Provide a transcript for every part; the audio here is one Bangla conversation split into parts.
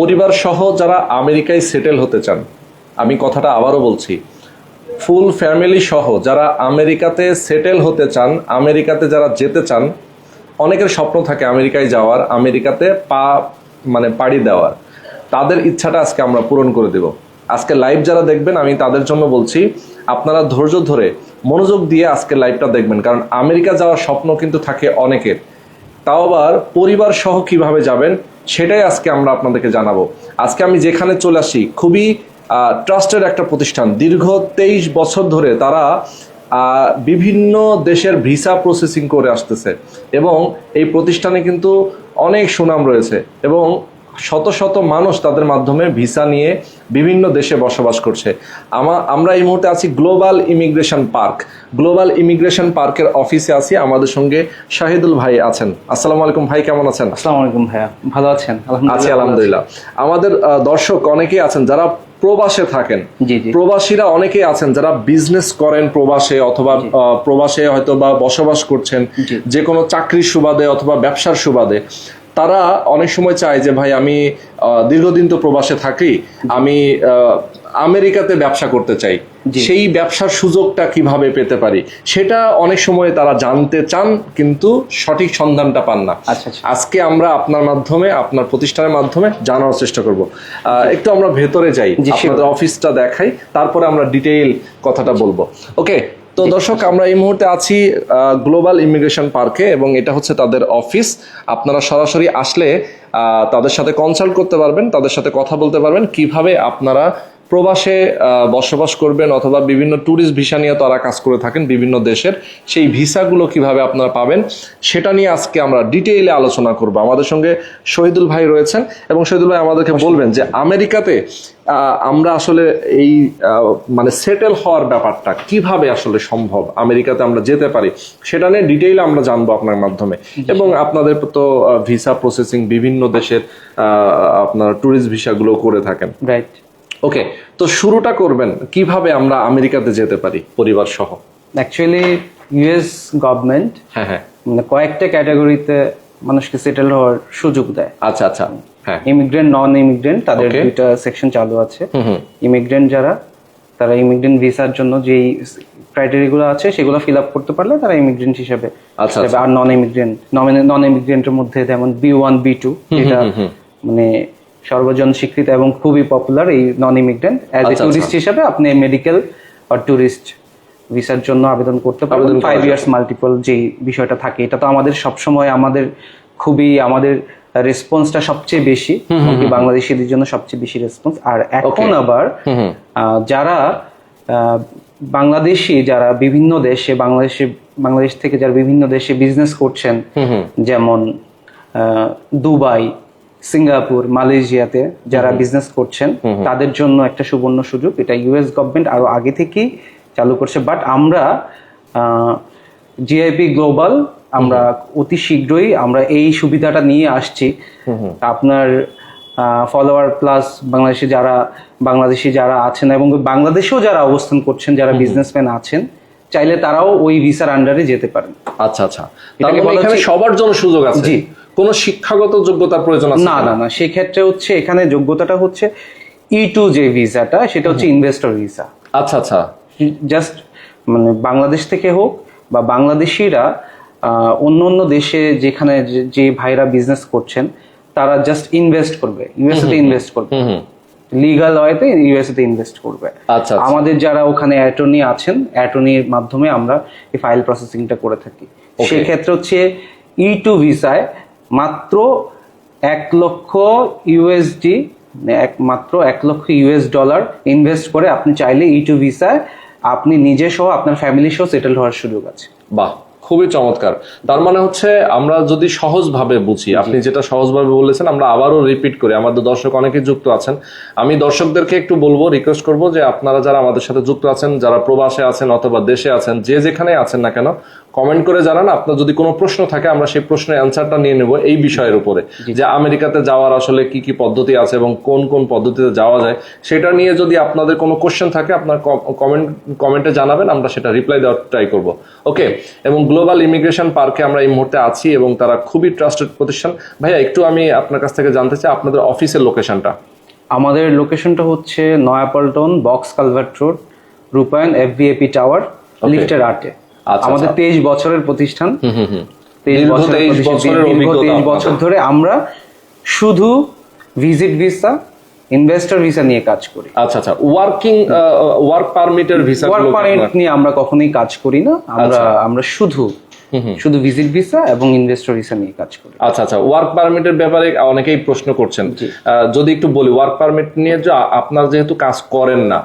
পরিবার সহ যারা আমেরিকায় সেটেল হতে চান, আমি কথাটা আবারও বলছি, ফুল ফ্যামিলি সহ যারা আমেরিকাতে সেটেল হতে চান, আমেরিকাতে যারা যেতে চান, অনেকের স্বপ্ন থাকে আমেরিকায় যাওয়ার, আমেরিকাতে পা মানে পাড়ি দেওয়ার। তাদের ইচ্ছাটা আজকে আমরা পূরণ করে দেব। আজকে লাইভ যারা দেখবেন, আমি তাদের জন্য বলছি, আপনারা ধৈর্য ধরে মনোযোগ দিয়ে আজকে লাইভটা দেখবেন, কারণ আমেরিকা যাওয়ার স্বপ্ন কিন্তু থাকে অনেকের। তাও আবার পরিবার সহ কীভাবে যাবেন, সেটাই আজকে আমরা আপনাদেরকে জানাব। আজকে আমি যেখানে চলে আসি, খুবই ট্রাস্টেড একটা প্রতিষ্ঠান। দীর্ঘ তেইশ বছর ধরে তারা বিভিন্ন দেশের ভিসা প্রসেসিং করে আসতেছে। এবং এই প্রতিষ্ঠানে কিন্তু অনেক সুনাম রয়েছে। এবং শত শত মানুষ তাদের মাধ্যমে ভিসা নিয়ে বিভিন্ন দেশে বসবাস করছে। আমরা এই মুহূর্তে আছি global immigration park global immigration পার্কের অফিসে আছি। আমাদের সঙ্গে শাহিদুল ভাই আছেন। আসসালামু আলাইকুম ভাই কেমন আছেন? আসসালামু আলাইকুম ভাইয়া। ভালো আছেন? আছি আলহামদুলিল্লাহ। আমাদের দর্শক অনেকেই আছেন যারা প্রবাসে থাকেন। প্রবাসীরা অনেকেই আছেন যারা বিজনেস করেন প্রবাসে অথবা প্রবাসে হয়তো বা বসবাস করছেন। যে কোনো চাকরির সুবাদে অথবা ব্যবসার সুবাদে। তারা অনেক সময় চায় যে ভাই আমি দীর্ঘদিন তো প্রবাসে থাকি আমি আমেরিকাতে ব্যবসা করতে চাই। সেই ব্যবসার সুযোগটা কীভাবে পেতে পারি সেটা অনেক সময় তারা জানতে চান কিন্তু সঠিক সন্ধানটা পান না আচ্ছা, আচ্ছা। আজকে আমরা আপনার মাধ্যমে আপনার প্রতিষ্ঠানের মাধ্যমে জানার চেষ্টা করব একটু আমরা ভেতরে যাই. আপনাদের অফিসটা দেখাই তারপরে আমরা ডিটেইল কথাটা বলব ওকে তো দর্শক, আমরা এই মুহূর্তে আছি গ্লোবাল ইমিগ্রেশন পার্কে এবং এটা হচ্ছে তাদের অফিস আপনারা সরাসরি আসলে তাদের সাথে কনসাল্ট করতে পারবেন, তাদের সাথে কথা বলতে পারবেন। কীভাবে আপনারা প্রবাসে বসবাস করবেন অথবা বিভিন্ন ট্যুরিস্ট ভিসা নিয়ে তারা কাজ করে থাকেন বিভিন্ন দেশের সেই ভিসাগুলো কীভাবে আপনারা পাবেন সেটা নিয়ে আজকে আমরা ডিটেইলে আলোচনা করব। আমাদের সঙ্গে শহীদুল ভাই রয়েছেন এবং শহীদুল ভাই আমাদেরকে বলবেন যে আমেরিকাতে আমরা আসলে এই মানে সেটেল হওয়ার ব্যাপারটা কীভাবে আসলে সম্ভব? আমেরিকাতে আমরা যেতে পারি? সেটা নিয়ে ডিটেইলে আমরা জানব আপনার মাধ্যমে। এবং আপনাদের তো ভিসা প্রসেসিং বিভিন্ন দেশের আপনার ট্যুরিস্ট ভিসাগুলো করে থাকেন। রাইট ওকে তো শুরুটা করবেন। কীভাবে আমরা আমেরিকাতে যেতে পারি পরিবার সহ? অ্যাকচুয়ালি ইউএস গভর্নমেন্ট হ্যাঁ হ্যাঁ। মানে কয়েকটা ক্যাটাগরিতে মানুষকে সেটেল হওয়ার সুযোগ দেয়। আচ্ছা আচ্ছা। হ্যাঁ। ইমিগ্রেন্ট নন ইমিগ্রেন্ট তাদের দুইটা সেকশন চালু আছে। ইমিগ্রেন্ট যারা তারা ইমিগ্রেন্ট ভিসার জন্য যেই ক্রাইটেরিয়াগুলো আছে সেগুলো ফিল আপ করতে পারলে তারা ইমিগ্রেন্ট হিসেবে আচ্ছা, হিসেবে আর নন ইমিগ্রেন্ট নন ইমিগ্রেন্টের মধ্যে যেমন বি ওয়ান বি টু যেটা মানে সর্বজন স্বীকৃত এবং খুবই পপুলার এই non immigrant as a tourist হিসেবে আপনি মেডিকেল আর টুরিস্ট ভিসার জন্য আবেদন করতে পারবেন ফাইভ। ইয়ার্স মাল্টিপল যে বিষয়টা থাকে এটা তো আমাদের সবসময় আমাদের খুবই আমাদের রেসপন্সটা সবচেয়ে বেশি। বাংলাদেশিদের জন্য সবচেয়ে বেশি রেসপন্স আর এখন আবার যারা বাংলাদেশি যারা বিভিন্ন দেশে বাংলাদেশে বাংলাদেশ থেকে যারা বিভিন্ন দেশে বিজনেস করছেন যেমন দুবাই সিঙ্গাপুর মালয়েশিয়াতে যারা বিজনেস করছেন তাদের জন্য একটা সুবর্ণ সুযোগ। এটা ইউএস গভর্নমেন্ট আরও আগে থেকেই চালু করছে। বাট আমরা জিআইপি গ্লোবাল আমরা অতি শীঘ্রই আমরা এই সুবিধাটা নিয়ে আসছি। আপনার ফলোয়ার প্লাস বাংলাদেশে যারা বাংলাদেশি যারা আছেন এবং বাংলাদেশেও যারা অবস্থান করছেন যারা বিজনেসম্যান আছেন চাইলে তারাও ওই ভিসার আন্ডারে যেতে পারেন। আচ্ছা আচ্ছা। সবার জন্য সুযোগ আছে। জি। কোনো শিক্ষাগত যোগ্যতার প্রয়োজন আছে না না না সেক্ষেত্রে হচ্ছে এখানে যোগ্যতাটা হচ্ছে ই টু যে ভিসাটা সেটা হচ্ছে ইনভেস্টর ভিসা আচ্ছা আচ্ছা। জাস্ট মানে বাংলাদেশ থেকে হোক বা বাংলাদেশিরা অন্য অন্য দেশে যেখানে যে- ভাইরা বিজনেস করছেন তারা জাস্ট ইনভেস্ট করবে ইউএসএ তে ইনভেস্ট করবে। লিগাল ওয়েতে ইউএসএ তে ইনভেস্ট করবে। আচ্ছা আচ্ছা। আমাদের যারা ওখানে অ্যাটর্নি আছেন অ্যাটর্নির মাধ্যমে আমরা এই ফাইল প্রসেসিংটা করে থাকি। সেক্ষেত্রে হচ্ছে ই টু ভিসায় মাত্র এক লক্ষ ইউএসডি এক মাত্র এক লক্ষ ইউএস ডলার ইনভেস্ট করে আপনি চাইলে ই টু ভিসায় আপনি নিজে সহ আপনার ফ্যামিলি সহ সেটেল হওয়ার সুযোগ আছে। বাহ খুবই চমৎকার। তার মানে হচ্ছে আমরা যদি সহজভাবে বুঝি আপনি যেটা সহজভাবে বলেছেন আমরা আবারও রিপিট করি আমাদের দর্শক অনেকে যুক্ত আছেন। আমি দর্শকদেরকে একটু বলব রিকোয়েস্ট করব যে আপনারা যারা আমাদের সাথে যুক্ত আছেন যারা প্রবাসে আছেন অথবা দেশে আছেন যে যেখানে আছেন না কেন কমেন্ট করে জানান আপনার যদি কোনো প্রশ্ন থাকে আমরা সেই প্রশ্নের অ্যান্সারটা নিয়ে নেব এই বিষয়ের উপরে। যে আমেরিকাতে যাওয়ার আসলে কি কি পদ্ধতি আছে এবং কোন কোন পদ্ধতিতে যাওয়া যায় সেটা নিয়ে যদি আপনাদের কোনো কোশ্চেন থাকে আপনার কমেন্ট কমেন্টে জানাবেন আমরা সেটা রিপ্লাই দেওয়ার ট্রাই করব। ওকে এবং গ্লোবাল ইমিগ্রেশন পার্কে আমরা এই মুহূর্তে আছি এবং তারা খুবই ট্রাস্টেড প্রতিষ্ঠান। ভাইয়া একটু আমি আপনার কাছ থেকে জানতে চাই আপনাদের অফিসের লোকেশনটা আমাদের লোকেশনটা হচ্ছে নয়াপল্টন বক্স কালভার্ট রোড রূপায়ণ এফবিএপি টাওয়ার লিফটের আটে আমাদের আচ্ছা। তেইশ বছরের প্রতিষ্ঠান হুম হুম হুম তেইশ বছরের 23 প্রতিষ্ঠান, বছরের দীর্ঘ অভিজ্ঞতা 23 আপনাদের। বছর ধরে আমরা শুধু ভিজিট ভিসা ইনভেস্টর ভিসা নিয়ে কাজ করি আচ্ছা আচ্ছা ওয়ার্কিং ওয়ার্ক পারমিটের ভিসা ওয়ার্ক পারমিট নিয়ে আমরা কখনোই কাজ করি না আমরা আচ্ছা। আমরা শুধু শুধু ভিজিট ভিসা এবং ইনভেস্টর ভিসা নিয়ে কাজ করি। আচ্ছা আচ্ছা ওয়ার্ক পারমিটের ব্যাপারে অনেকেই প্রশ্ন করছেন। যদি একটু বলি ওয়ার্ক পারমিট নিয়ে যে আপনার যেহেতু কাজ করেন না।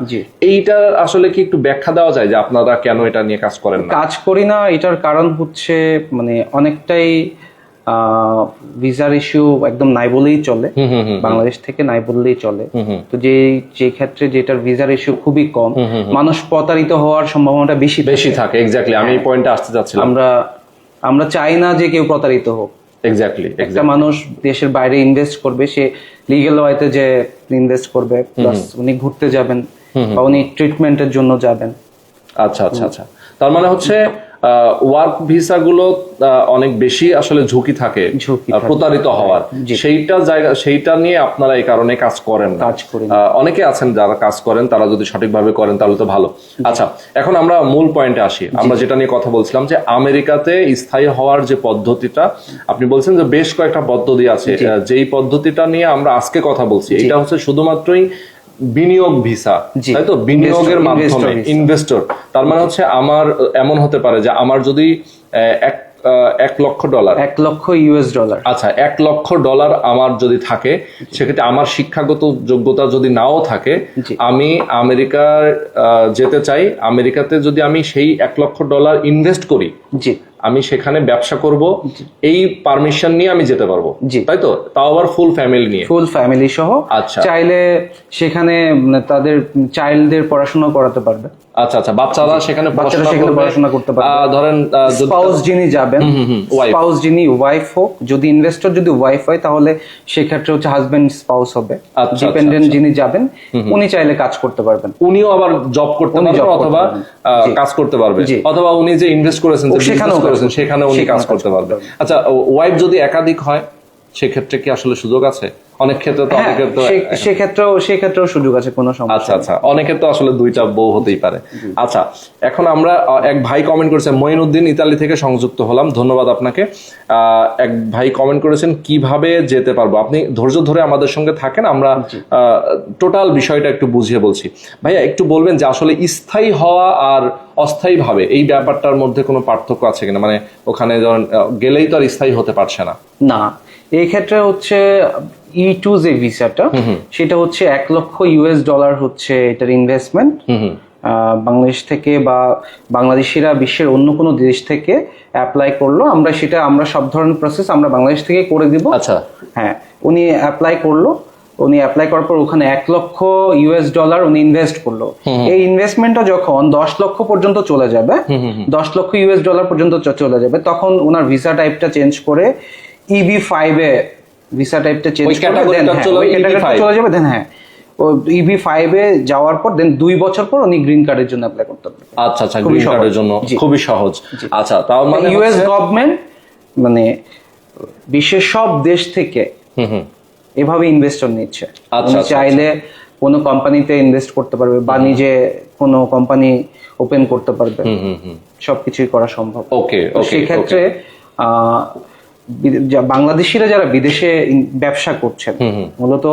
এইটা আসলে কি একটু ব্যাখ্যা দেওয়া যায় যে আপনারা কেন এটা নিয়ে কাজ করেন না? কাজ করি না এটার কারণ হচ্ছে মানে অনেকটাই ভিসার ইস্যু একদম নাই বলেই চলে। বাংলাদেশ থেকে নাই বললেই চলে। তো যে যে ক্ষেত্রে যেটার ভিসার ইস্যু খুবই কম মানুষ প্রতারিত হওয়ার সম্ভাবনাটা বেশি বেশি থাকে এক্স্যাক্টলি আমি এই পয়েন্টে আসতে চাচ্ছিলাম। আমরা আমরা চাই না যে কেউ প্রতারিত হোক। এক্স্যাক্টলি একটা মানুষ দেশের বাইরে ইনভেস্ট করবে সে লিগেল ওয়াইতে যে ইনভেস্ট করবে প্লাস উনি ঘুরতে যাবেন বা উনি ট্রিটমেন্টের জন্য যাবেন। আচ্ছা আচ্ছা আচ্ছা। তার মানে হচ্ছে ওয়ার্ক ভিসা গুলো অনেক বেশি আসলে ঝুঁকি থাকে প্রতারিত হওয়ার। সেইটা জায়গা সেইটা নিয়ে আপনারা এই কারণে কাজ করেন কাজ করি আহ, অনেকে আছেন যারা কাজ করেন তারা যদি সঠিকভাবে করেন তাহলে তো ভালো। আচ্ছা এখন আমরা মূল পয়েন্টে আসি। আমরা যেটা নিয়ে কথা বলছিলাম যে আমেরিকাতে স্থায়ী হওয়ার যে পদ্ধতিটা আপনি বলছেন যে বেশ কয়েকটা পদ্ধতি আছে। যেই পদ্ধতিটা নিয়ে আমরা আজকে কথা বলছি এটা হচ্ছে শুধুমাত্রই বিনিয়োগ ভিসা তাই তো? বিনিয়োগের মাধ্যমে ইনভেস্টর তার মানে হচ্ছে আমার এমন হতে পারে যে আমার যদি এক এক লক্ষ ডলার। এক লক্ষ ইউএস ডলার আচ্ছা এক লক্ষ ডলার আমার যদি থাকে সেক্ষেত্রে আমার শিক্ষাগত যোগ্যতা যদি নাও থাকে আমি আমেরিকার যেতে চাই। আমেরিকাতে যদি আমি সেই এক লক্ষ ডলার ইনভেস্ট করি জি। আমি সেখানে ব্যবসা করব এই পারমিশন নিয়ে আমি যেতে পারব। তাই তো? তাও আবার ফুল ফ্যামিলি নিয়ে। ফুল ফ্যামিলি সহ। আচ্ছা। চাইলে সেখানে তাদের চাইল্ডদের পড়াশোনা করাতে পারবে। আচ্ছা আচ্ছা। বাচ্চারা সেখানে বাচ্চারা পড়াশোনা সেখানে পড়াশোনা করতে পারবে। ধরেন স্পাউস যিনি যাবেন স্পাউস যিনি ওয়াইফ হোক যদি ইনভেস্টর যদি ওয়াইফ হয় তাহলে সেক্ষেত্রে হচ্ছে হাজবেন্ড স্পাউস হবে। আচ্ছা, ডিপেন্ডেন্ট যিনি যাবেন উনি চাইলে কাজ করতে পারবেন। উনিও আবার জব করতে উনি পারবে job করতে অথবা কাজ করতে পারবে। অথবা উনি যে ইনভেস্ট করেছেন সেখানেও করেছেন সেখানে উনি কাজ কাজ করতে পারবে আচ্ছা ওয়াইফ যদি একাধিক হয় সেক্ষেত্রে কি আসলে সুযোগ আছে? অনেক ক্ষেত্রে তো হ্যাঁ অনেকের তো সেক্ষেত্রেও সেক্ষেত্রেও সুযোগ আছে কোনো সমস্যা আচ্ছা আচ্ছা অনেকের তো আসলে দুইটা বউ হতেই পারে। আচ্ছা এখন আমরা এক ভাই কমেন্ট করেছেন মঈনুদ্দিন ইতালি থেকে সংযুক্ত হলাম ধন্যবাদ আপনাকে। এক ভাই কমেন্ট করেছেন কীভাবে যেতে পারব? আপনি ধৈর্য ধরে আমাদের সঙ্গে থাকেন আমরা টোটাল বিষয়টা একটু বুঝিয়ে বলছি। ভাইয়া একটু বলবেন যে আসলে স্থায়ী হওয়া আর অস্থায়ী ভাবে এই ব্যাপারটার মধ্যে কোনো পার্থক্য আছে কিনা? মানে ওখানে ধরেন গেলেই তো আর স্থায়ী হতে পারছে না। না এই ক্ষেত্রে হচ্ছে ই টু যে ভিসাটা সেটা হচ্ছে এক লক্ষ ইউএস ডলার হচ্ছে এটার ইনভেস্টমেন্ট বাংলাদেশ থেকে বা বাংলাদেশিরা বিশ্বের অন্য কোনো দেশ থেকে অ্যাপ্লাই করল। আমরা সেটা আমরা সব ধরনের প্রসেস আমরা বাংলাদেশ থেকে করে দিব। আচ্ছা। হ্যাঁ উনি অ্যাপ্লাই করল। উনি অ্যাপ্লাই করার পর ওখানে এক লক্ষ ইউএস ডলার উনি ইনভেস্ট করল। এই ইনভেস্টমেন্টটা যখন দশ লক্ষ পর্যন্ত চলে যাবে দশ লক্ষ ইউএস ডলার পর্যন্ত চলে যাবে তখন ওনার ভিসা টাইপটা চেঞ্জ করে E ইবি ফাইভে ভিসা টাইপটা চেঞ্জ ওই করে দেন চলে ওই EB5 category টা চলে যাবে দেন হ্যাঁ। ও ফাইভে যাওয়ার পর দেন দুই বছর পর উনি গ্রিন কার্ডের জন্য অ্যাপ্লাই করতে পারবেন আচ্ছা আচ্ছা গ্রিন কার্ডের জন্য। খুবই সহজ। আচ্ছা মানে ইউএস গভর্নমেন্ট মানে বিশ্বের সব দেশ থেকে এভাবে ইনভেস্টর নিচ্ছে। আচ্ছা, আচ্ছা, চাইলে কোনো কোম্পানিতে ইনভেস্ট করতে পারবে বা নিজে কোনো কোম্পানি ওপেন করতে পারবে। হুম হুম হুম। সবকিছুই করা সম্ভব। ওকে সেক্ষেত্রে বাংলাদেশিরা যারা বিদেশে ব্যবসা করছেন মূলত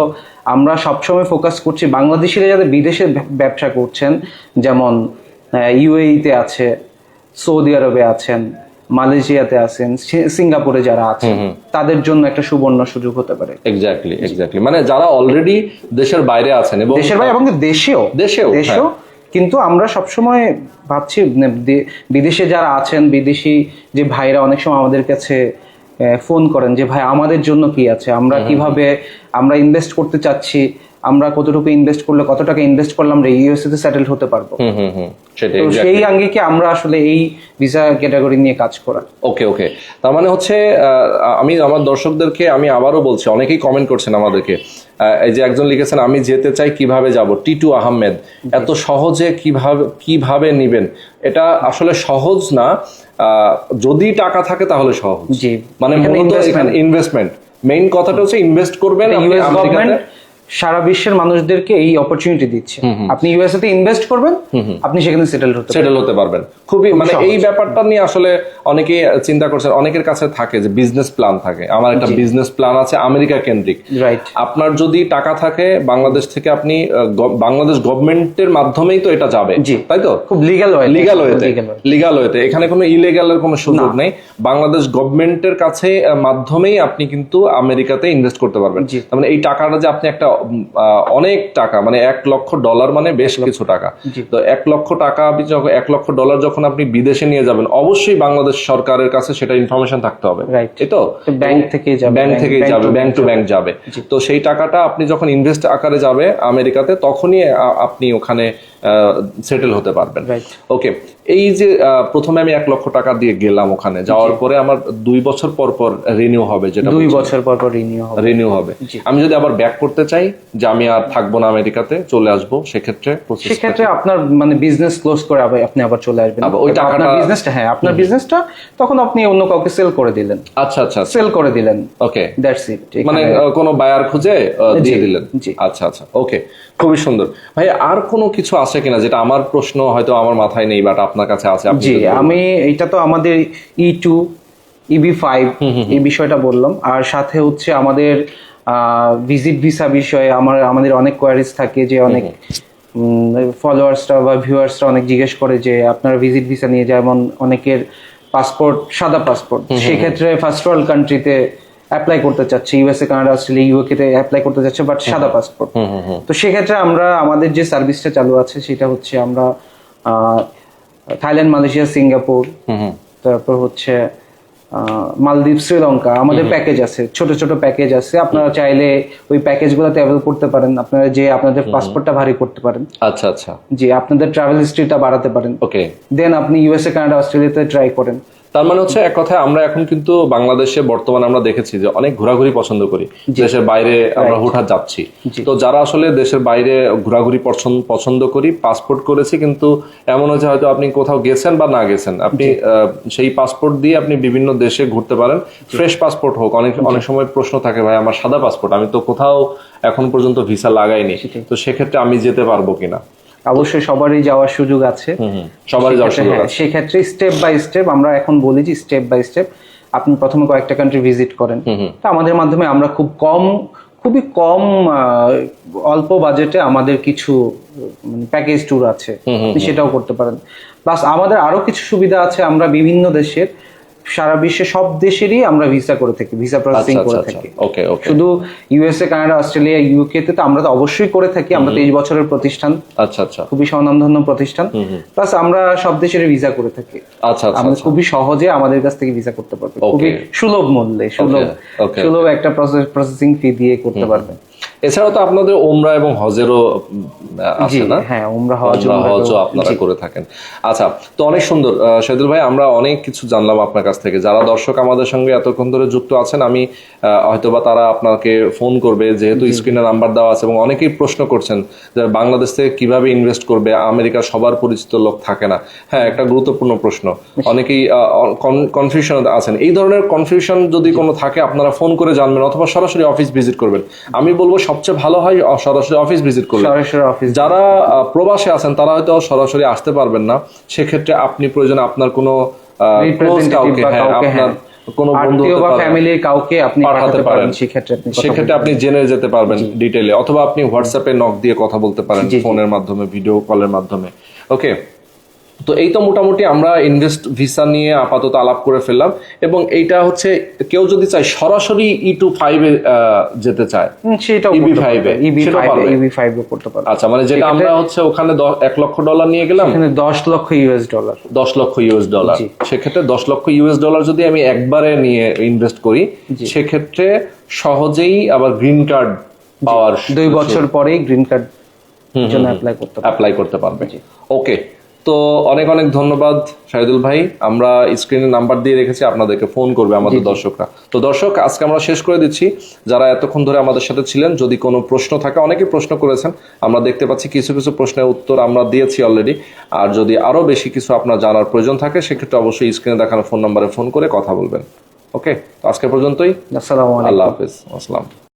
আমরা সবসময় ফোকাস করছি বাংলাদেশিরা যারা বিদেশে ব্যবসা করছেন যেমন ইউএইতে আছে সৌদি আরবে আছেন মালয়েশিয়াতে আছেন সিঙ্গাপুরে যারা আছেন তাদের জন্য একটা সুবর্ণ সুযোগ হতে পারে। এক্স্যাক্টলি এক্স্যাক্টলি মানে যারা অলরেডি দেশের বাইরে আছেন এবং দেশের বাইরে এবং দেশেও। দেশেও, দেশেও। কিন্তু আমরা সবসময় ভাবছি বিদেশে যারা আছেন বিদেশি যে ভাইরা অনেক সময় আমাদের কাছে ফোন করেন যে ভাই আমাদের জন্য কি আছে? আমরা কীভাবে আমরা ইনভেস্ট করতে চাচ্ছি? আমরা কতটুকু ইনভেস্ট করলে কত টাকা ইনভেস্ট করলে আমরা ইউএসএ তে সেটেল হতে পারব। হুম হুম হুম সেটাই তো. সেই আঙ্গিকে আমরা আসলে এই ভিসা ক্যাটাগরি নিয়ে কাজ করা। ওকে ওকে তার মানে হচ্ছে আমি আমার দর্শকদেরকে আমি আবারও বলছি অনেকেই কমেন্ট করছেন আমাদেরকে এই যে একজন লিখেছেন আমি যেতে চাই কীভাবে যাব? টিটু আহমেদ এত সহজে কীভাবে কীভাবে নিবেন? এটা আসলে সহজ না আহ, যদি টাকা থাকে তাহলে সহজ। জি। মানে ইনভেস্টমেন্ট মেইন কথাটা হচ্ছে ইনভেস্ট করবেন ইউএস গভর্নমেন্ট সারা বিশ্বের মানুষদেরকে এই অপরচুনিটি দিচ্ছে। আপনি ইউএসএ তে ইনভেস্ট করবেন আপনি সেখানে সেটেল হতে পারবেন। সেটেল হতে পারবেন। খুবই মানে এই ব্যাপারটা নিয়ে আসলে অনেকেই চিন্তা করছেন অনেকের কাছে থাকে যে বিজনেস প্ল্যান থাকে। আমার একটা বিজনেস প্ল্যান আছে আমেরিকা কেন্দ্রিক। রাইট আপনার যদি টাকা থাকে বাংলাদেশ থেকে আপনি বাংলাদেশ গভর্নমেন্টের মাধ্যমেই তো এটা যাবে। তাই তো? খুব লিগ্যাল ওয়ে লিগাল ওয়েতে লিগ্যাল লিগাল ওয়েতে এখানে কোনো ইলিগালের কোনো সুযোগ নেই। বাংলাদেশ গভর্নমেন্টের কাছে মাধ্যমেই আপনি কিন্তু আমেরিকাতে ইনভেস্ট করতে পারবেন। তার মানে এই টাকাটা যে আপনি একটা অনেক টাকা মানে এক লক্ষ ডলার মানে বেশ কিছু টাকা। তো এক লক্ষ টাকা আপনি যখন এক লক্ষ ডলার যখন আপনি বিদেশে নিয়ে যাবেন অবশ্যই বাংলাদেশ সরকারের কাছে সেটা ইনফরমেশন থাকতে হবে। এই তো? ব্যাংক থেকে যাবে ব্যাংক থেকে যাবে ব্যাংক টু ব্যাংক যাবে। তো সেই টাকাটা আপনি যখন ইনভেস্ট আকারে যাবে আমেরিকাতে তখনই আপনি ওখানে সেটেল হতে পারবেন। ওকে এই যে প্রথমে আমি এক লক্ষ টাকা দিয়ে গেলাম ওখানে। যাওয়ার পরে আমার দুই বছর পর পর রিনিউ হবে যেটা দুই বছর পর পর রিনিউ হবে। রিনিউ হবে। আমি যদি আবার ব্যাক করতে চাই যে আমি আর থাকব না আমেরিকাতে চলে আসব সেক্ষেত্রে সেক্ষেত্রে আপনার মানে বিজনেস ক্লোজ করে আপনি আবার চলে আসবেন। ওই টাকাটা- বিজনেসটা হ্যাঁ আপনার বিজনেসটা তখন আপনি অন্য কাউকে সেল করে দিলেন। আচ্ছা আচ্ছা সেল করে দিলেন। ওকে দ্যাটস ইট মানে কোনো বায়ার খুঁজে দিয়ে দিলেন? আচ্ছা আচ্ছা ওকে খুবই সুন্দর। ভাই আর কোনো কিছু আছে কিনা? যেটা আমার প্রশ্ন হয়তো আমার মাথায় নেই বাট আপনার কাছে আছে জি আমি এটা তো আমাদের ই টু ইবি ফাইভ এই বিষয়টা বললাম। আর সাথে হচ্ছে আমাদের ভিজিট ভিসা বিষয়ে আমার আমাদের অনেক কোয়ারিজ থাকে যে অনেক ফলোয়ার্সরা বা ভিউয়ার্সরা অনেক জিজ্ঞেস করে যে আপনারা ভিজিট ভিসা নিয়ে যেমন অনেকের পাসপোর্ট সাদা পাসপোর্ট সেক্ষেত্রে ফার্স্ট ওয়ার্ল্ড কান্ট্রিতে অ্যাপ্লাই করতে চাচ্ছে ইউএসএ কানাডা অস্ট্রেলিয়া ইউকে তে অ্যাপ্লাই করতে চাচ্ছে বাট সাদা পাসপোর্ট তো সেক্ষেত্রে আমরা আমাদের যে সার্ভিসটা চালু আছে সেটা হচ্ছে আমরা থাইল্যান্ড মালয়েশিয়া সিঙ্গাপুর তারপর হচ্ছে মালদ্বীপ শ্রীলঙ্কা আমাদের প্যাকেজ আছে ছোট ছোট প্যাকেজ আছে। আপনারা চাইলে ওই প্যাকেজ প্যাকেজগুলোতে অ্যাভেল করতে পারেন। আপনারা যে আপনাদের পাসপোর্টটা ভারী করতে পারেন। আচ্ছা আচ্ছা। জি আপনাদের ট্রাভেল হিস্ট্রিটা বাড়াতে পারেন। ওকে দেন আপনি ইউএসএ কানাডা অস্ট্রেলিয়াতে ট্রাই করেন। তার মানে হচ্ছে এক কথায় আমরা এখন কিন্তু বাংলাদেশে বর্তমানে আমরা দেখেছি যে অনেক ঘোরাঘুরি পছন্দ করি। দেশের বাইরে আমরা হুঠাৎ যাচ্ছি। তো যারা আসলে দেশের বাইরে ঘোরাঘুরি পছন্দ করি পাসপোর্ট করেছি কিন্তু এমন হচ্ছে হয়তো আপনি কোথাও গেছেন বা না গেছেন। আপনি সেই পাসপোর্ট দিয়ে আপনি বিভিন্ন দেশে ঘুরতে পারেন। ফ্রেশ পাসপোর্ট হোক অনেক অনেক সময় প্রশ্ন থাকে ভাই আমার সাদা পাসপোর্ট আমি তো কোথাও এখন পর্যন্ত ভিসা লাগাইনি। তো সেক্ষেত্রে আমি যেতে পারব কিনা? অবশ্যই সবারই যাওয়ার সুযোগ আছে। সবারই যাওয়ার সুযোগ হ্যাঁ, আছে। সেক্ষেত্রে স্টেপ বাই স্টেপ আমরা এখন বলি যে স্টেপ বাই স্টেপ আপনি প্রথমে কয়েকটা কান্ট্রি ভিজিট করেন। তো আমাদের মাধ্যমে আমরা খুব কম খুবই কম অল্প বাজেটে আমাদের কিছু প্যাকেজ ট্যুর আছে। আপনি সেটাও করতে পারেন। প্লাস আমাদের আরও কিছু সুবিধা আছে আমরা বিভিন্ন দেশের সারা বিশ্বে সব দেশেরই আমরা ভিসা করে থাকি ভিসা প্রসেসিং আচ্ছা করে আচ্ছা। থাকি। ওকে ওকে শুধু ইউএসএ কানাডা অস্ট্রেলিয়া ইউকে তে তো আমরা তো অবশ্যই করে থাকি আমরা তেইশ বছরের প্রতিষ্ঠান। আচ্ছা আচ্ছা। খুবই স্বনামধন্য প্রতিষ্ঠান। প্লাস আমরা সব দেশের ভিসা করে থাকি। আচ্ছা আচ্ছা আমরা খুবই সহজে আমাদের কাছ থেকে ভিসা করতে পারবে. খুবই সুলভ মূল্যে সুলভ. সুলভ একটা প্রসেসিং ফি দিয়ে করতে পারবে এছাড়াও তো আপনাদের ওমরা এবং হজেরও আছে না? হ্যাঁ ওমরা, হজও আপনারা করে থাকেন। আচ্ছা তো অনেক সুন্দর শহীদুল ভাই আমরা অনেক কিছু জানলাম আপনার কাছ থেকে। যারা দর্শক আমাদের সঙ্গে এতক্ষণ ধরে যুক্ত আছেন আমি হয়তোবা তারা আপনাকে ফোন করবে যেহেতু স্ক্রিনে নাম্বার দেওয়া আছে এবং অনেকেই প্রশ্ন করছেন যে বাংলাদেশ থেকে কীভাবে ইনভেস্ট করবে আমেরিকা সবার পরিচিত লোক থাকে না। হ্যাঁ একটা গুরুত্বপূর্ণ প্রশ্ন। অনেকেই কনফিউশন আছেন। এই ধরনের কনফিউশন যদি কোনো থাকে আপনারা ফোন করে জানবেন অথবা সরাসরি অফিস ভিজিট করবেন। আমি বলব সবচেয়ে ভালো হয় সরাসরি অফিস ভিজিট করবেন সরাসরি অফিস যারা প্রবাসে আছেন তারা হয়তো সরাসরি আসতে পারবেন না। সেক্ষেত্রে আপনি প্রয়োজনে আপনার কোনো হ্যাঁ আপনার হ্যাঁ। কোনো বন্ধু বা ফ্যামিলির কাউকে আপনি পাঠাতে পারেন। সেক্ষেত্রে আপনি সেক্ষেত্রে আপনি জেনে যেতে পারবেন ডিটেলে অথবা আপনি হোয়াটসঅ্যাপে নক দিয়ে কথা বলতে পারেন। ফোনের মাধ্যমে ভিডিও কলের মাধ্যমে। ওকে তো এই তো মোটামুটি আমরা ইনভেস্ট ভিসা নিয়ে আপাতত আলাপ করে ফেললাম এবং এইটা হচ্ছে কেউ যদি চায় সরাসরি ই টু ফাইভে যেতে চায় হুম, সেটাও EB5 এ, ইবি সেটাও ফাইভ? ইবি ফাইভ করতে পারবে। আচ্ছা মানে যেটা আমরা হচ্ছে ওখানে এক লক্ষ ডলার নিয়ে গেলাম। এখানে দশ লক্ষ ইউএস ডলার দশ লক্ষ ইউএস ডলার সেক্ষেত্রে দশ লক্ষ ইউএস ডলার যদি আমি একবারে নিয়ে ইনভেস্ট করি সেক্ষেত্রে সহজেই আবার গ্রিন কার্ড পাওয়ার দুই বছর পরেই গ্রিন কার্ড জন্য অ্যাপ্লাই করতে অ্যাপ্লাই করতে পারবে। ওকে তো অনেক অনেক ধন্যবাদ শাহিদুল ভাই। আমরা স্ক্রিনে নাম্বার দিয়ে রেখেছি আপনাদেরকে ফোন করবে আমাদের দর্শকরা। তো দর্শক আজকে আমরা শেষ করে দিচ্ছি। যারা এতক্ষণ ধরে আমাদের সাথে ছিলেন যদি কোনো প্রশ্ন থাকে অনেকে প্রশ্ন করেছেন। আমরা দেখতে পাচ্ছি কিছু কিছু প্রশ্নের উত্তর আমরা দিয়েছি অলরেডি আর যদি আরও বেশি কিছু আপনার জানার প্রয়োজন থাকে সেক্ষেত্রে অবশ্যই স্ক্রিনে দেখানো ফোন নাম্বারে ফোন করে কথা বলবেন। ওকে তো আজকে পর্যন্তই। আসসালামু আল্লাহ হাফেজ। আসসালাম